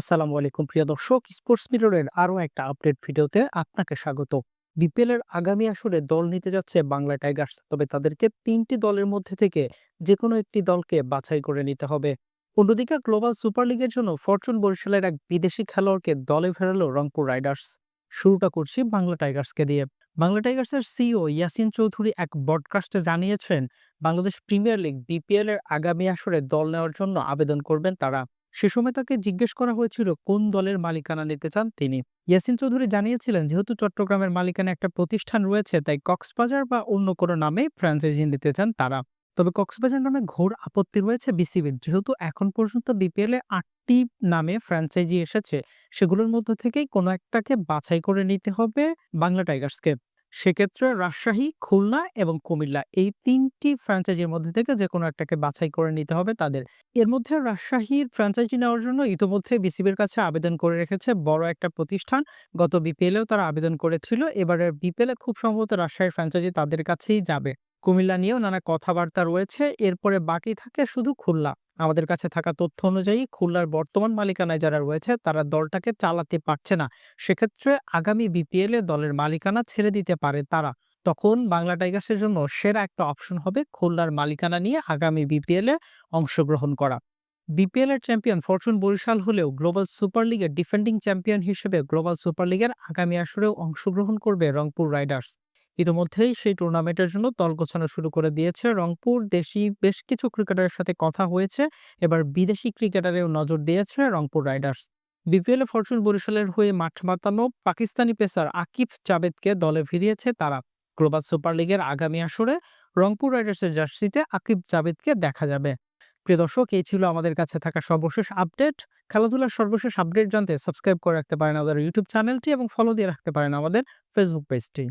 আসসালামু আলাইকুম। প্রিয় দর্শক স্পোর্টস মিররের আরও একটা আপডেট ভিডিওতে আপনাকে স্বাগত। বিপিএল এর আগামী আসরে দল নিতে যাচ্ছে বাংলা টাইগার্স, তবে তাদেরকে তিনটি দলের মধ্যে থেকে যে কোনো একটি দলকে বাছাই করে নিতে হবে। অন্যদিকে গ্লোবাল সুপার লিগের জন্য ফরচুন বরিশালের এক বিদেশি খেলোয়াড়কে দলে ফেরালো রংপুর রাইডার্স শুরুটা করছি বাংলা টাইগার্সকে দিয়ে। বাংলা টাইগার্সের সিও ইয়াসিন চৌধুরী এক বডকাস্টে জানিয়েছেন, বাংলাদেশ প্রিমিয়ার লিগ বিপিএল এর আগামী আসরে দল নেওয়ার জন্য আবেদন করবেন তারা। সে সময় তাকে জিজ্ঞেস করা হয়েছিল, কোন দলের মালিকানা নিতে চান? তিনি। ইয়াসিন চৌধুরী জানিয়েছিলেন, যেহেতু চট্টগ্রামের মালিকানা একটা প্রতিষ্ঠান রয়েছে, তাই কক্সবাজার বা অন্য কোনো নামে ফ্র্যাঞ্চাইজি নিতে চান তারা। তবে কক্সবাজার নামে ঘোর আপত্তি রয়েছে বিসিবির। যেহেতু এখন পর্যন্ত বিপিএল এ আটটি নামে ফ্র্যাঞ্চাইজি এসেছে, সেগুলোর মধ্যে থেকেই কোনো একটাকে বাছাই করে নিতে হবে বাংলা টাইগার্সকে। সেক্ষেত্রে রাজশাহী, খুলনা এবং কুমিল্লা এই তিনটি ফ্র্যাঞ্চাইজির মধ্যে থেকে যে কোনো একটাকে বাছাই করে নিতে হবে তাদের। এর মধ্যে রাজশাহীর ফ্র্যাঞ্চাইজি নেওয়ার জন্য ইতোমধ্যে বিসিবির কাছে আবেদন করে রেখেছে বড় একটা প্রতিষ্ঠান। গত বিপিএলেও তারা আবেদন করেছিল। এবারে বিপিএলে খুব সম্ভবত রাজশাহীর ফ্র্যাঞ্চাইজি তাদের কাছেই যাবে। কুমিল্লা নিয়েও নানা কথাবার্তা রয়েছে। এরপরে বাকি থাকে শুধু খুলনা। আমাদের কাছে থাকা তথ্য অনুযায়ী খুলনার বর্তমান মালিকানায় যারা রয়েছে, তারা দলটাকে চালাতে পারছে না। সেক্ষেত্রে আগামী বিপিএল দলের মালিকানা ছেড়ে দিতে পারে তারা। তখন বাংলা টাইগার্সের জন্য সেরা একটা অপশন হবে খুলনার মালিকানা নিয়ে আগামী বিপিএল অংশগ্রহণ করা। বিপিএল এর চ্যাম্পিয়ন ফরচুন বরিশাল হলেও গ্লোবাল সুপার লিগের ডিফেন্ডিং চ্যাম্পিয়ন হিসেবে গ্লোবাল সুপার লিগের আগামী আসরেও অংশগ্রহণ করবে রংপুর রাইডার্স। ইতিমধ্যেই সেই টুর্নামেন্টের জন্য দল গোছানো শুরু করে দিয়েছে। রংপুর, দেশি বেশ কিছু ক্রিকেটারের সাথে কথা হয়েছে। এবার বিদেশি ক্রিকেটারেও নজর দিয়েছে রংপুর রাইডার্স। বিপিএল ফরচুন বরিশালের হয়ে মাঠ মাতানো পাকিস্তানি পেসার আকিব জাবেদকে দলে ফিরিয়েছে তারা। গ্লোবাল সুপার লিগের আগামী আসরে রংপুর রাইডার্সের জার্সিতে আকিব জাবেদকে দেখা যাবে। প্রিয় দর্শক, এই ছিল আমাদের কাছে থাকা সর্বশেষ আপডেট। খেলাধুলার সর্বশেষ আপডেট জানতে সাবস্ক্রাইব করে রাখতে পারেন আমাদের ইউটিউব চ্যানেলটি এবং ফলো দিয়ে রাখতে পারেন আমাদের ফেসবুক পেজটি।